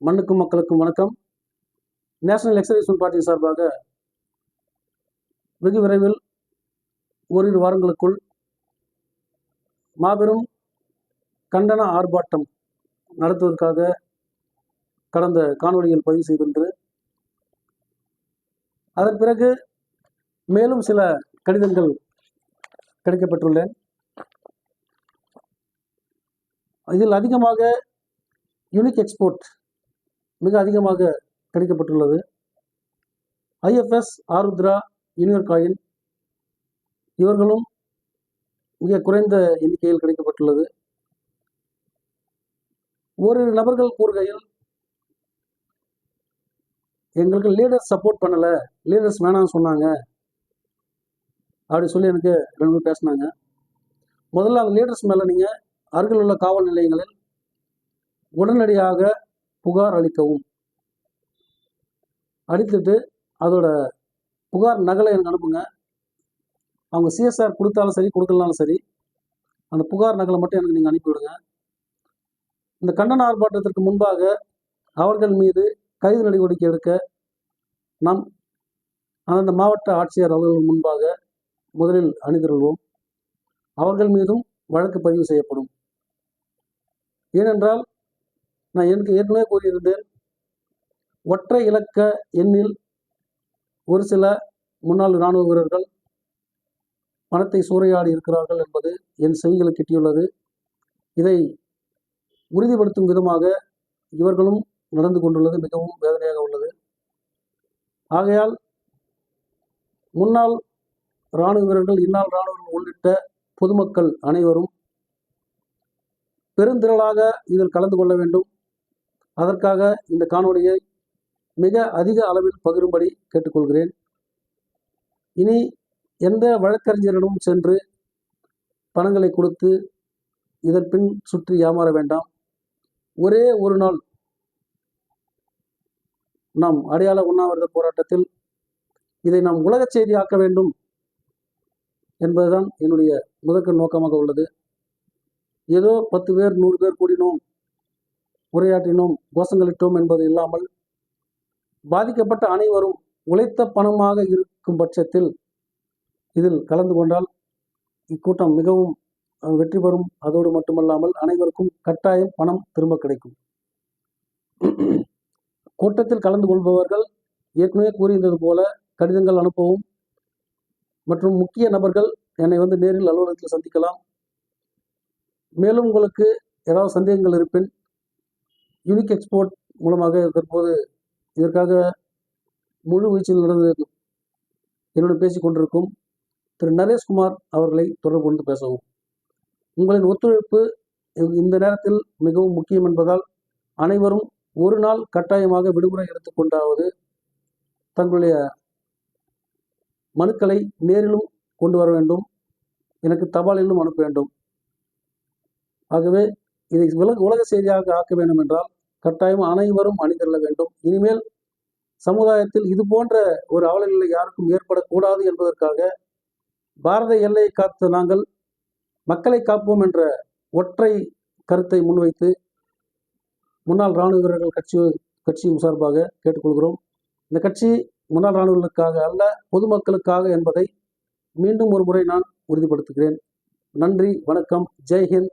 மண்ணுக்கும் மக்களுக்கும் வணக்கம். நேஷனல் எக்ஸர்வேஷன் பார்ட்டி சார்பாக வெகு விரைவில் ஓரிரு வாரங்களுக்குள் மாபெரும் கண்டன ஆர்ப்பாட்டம் நடத்துவதற்காக கடந்த காணொலியில் பதிவு செய்திருந்து அதன் பிறகு மேலும் சில கடிதங்கள் கிடைக்கப்பட்டுள்ளேன் இதில் அதிகமாக யூனிக் எக்ஸ்போர்ட் மிக அதிகமாக கிடைக்கப்பட்டுள்ளது ஐஎஃப்எஸ் ஆருத்ரா யூனியர் காயின் இவர்களும் மிக குறைந்த எண்ணிக்கையில் கிடைக்கப்பட்டுள்ளது ஒரு நபர்கள் கூறுகையில் எங்களுக்கு லீடர்ஸ் சப்போர்ட் பண்ணலை லீடர்ஸ் வேணாம்னு சொன்னாங்க. அப்படி சொல்லி எனக்கு ரெண்டு பேர் பேசினாங்க. முதல்ல அந்த லீடர்ஸ் மேலே நீங்கள் அருகில் உள்ள காவல் நிலையங்களில் உடனடியாக புகார் அளிக்கவும். அளித்துட்டு அதோட புகார் நகலை எனக்கு அனுப்புங்க. அவங்க சிஎஸ்ஆர் கொடுத்தாலும் சரி கொடுக்கலனாலும் சரி அந்த புகார் நகலை மட்டும் எனக்கு நீங்கள் அனுப்பிவிடுங்க. இந்த கண்டன ஆர்ப்பாட்டத்திற்கு முன்பாக அவர்கள் மீது கைது நடவடிக்கை எடுக்க நாம் அந்தந்த மாவட்ட ஆட்சியர் அவர்கள் முன்பாக முதலில் அணிதிருள்வோம். அவர்கள் மீதும் வழக்கு பதிவு செய்யப்படும். ஏனென்றால் நான் எனக்கு ஏற்கனவே கூறியிருந்தேன். ஒற்றை இலக்க எண்ணில் ஒரு சில முன்னாள் இராணுவ வீரர்கள் பணத்தை சூறையாடி இருக்கிறார்கள் என்பது என் செய்திகளை கிட்டியுள்ளது. இதை உறுதிப்படுத்தும் விதமாக இவர்களும் நடந்து கொண்டுள்ளது மிகவும் வேதனையாக உள்ளது. ஆகையால் முன்னாள் இராணுவ வீரர்கள் இந்நாள் இராணுவர்கள் உள்ளிட்ட பொதுமக்கள் அனைவரும் பெருந்திரளாக இதில் கலந்து கொள்ள வேண்டும். அதற்காக இந்த காணொலியை மிக அதிக அளவில் பகிரும்படி கேட்டுக்கொள்கிறேன். இனி எந்த வழக்கறிஞரிடமும் சென்று பணங்களை கொடுத்து இதன் பின் சுற்றி ஏமாற வேண்டாம். ஒரே ஒரு நாள் நாம் அடையாள உண்ணாவிரத போராட்டத்தில் இதை நாம் உலக செய்தி ஆக்க வேண்டும் என்பதுதான் என்னுடைய முதற்க நோக்கமாக உள்ளது. ஏதோ பத்து பேர் நூறு பேர் கூடினோம். உரையாற்றினோம். கோஷங்களிட்டோம் என்பது இல்லாமல் பாதிக்கப்பட்ட அனைவரும் உழைத்த பணமாக இருக்கும் பட்சத்தில் இதில் கலந்து கொண்டால் இக்கூட்டம் மிகவும் வெற்றி பெறும். அதோடு மட்டுமல்லாமல் அனைவருக்கும் கட்டாயம் பணம் திரும்ப கிடைக்கும். கூட்டத்தில் கலந்து கொள்பவர்கள் ஏற்கனவே கூறியிருந்தது போல கடிதங்கள் அனுப்பவும் மற்றும் முக்கிய நபர்கள் என்னை வந்து நேரில் அலுவலகத்தில் சந்திக்கலாம். மேலும் உங்களுக்கு ஏதாவது சந்தேகங்கள் இருப்பின் யூனிக் எக்ஸ்போர்ட் மூலமாக தற்போது இதற்காக முழு வீச்சில் நடந்து என்னுடன் பேசிக் கொண்டிருக்கும் திரு நரேஷ்குமார் அவர்களை தொடர்பு கொண்டு பேசவும். உங்களின் ஒத்துழைப்பு இந்த நேரத்தில் மிகவும் முக்கியம் என்பதால் அனைவரும் ஒரு நாள் கட்டாயமாக விடுமுறை எடுத்துக்கொண்டாவது தங்களுடைய மனுக்களை நேரிலும் கொண்டு வர வேண்டும். எனக்கு தபாலிலும் அனுப்ப வேண்டும். ஆகவே இதை உலக உலக செய்தியாக ஆக்க வேண்டும் என்றால் கட்டாயம் அனைவரும் அணிதிரள வேண்டும். இனிமேல் சமுதாயத்தில் இது போன்ற ஒரு அவலநிலை யாருக்கும் ஏற்படக்கூடாது என்பதற்காக பாரத எல்லையை காத்து நாங்கள் மக்களை காப்போம் என்ற ஒற்றை கருத்தை முன்வைத்து முன்னாள் இராணுவ வீரர்கள் கட்சி கட்சியும் சார்பாக கேட்டுக்கொள்கிறோம். இந்த கட்சி முன்னாள் இராணுவர்களுக்காக அல்ல பொதுமக்களுக்காக என்பதை மீண்டும் ஒரு முறை நான் உறுதிப்படுத்துகிறேன். நன்றி வணக்கம் ஜெய்ஹிந்த்.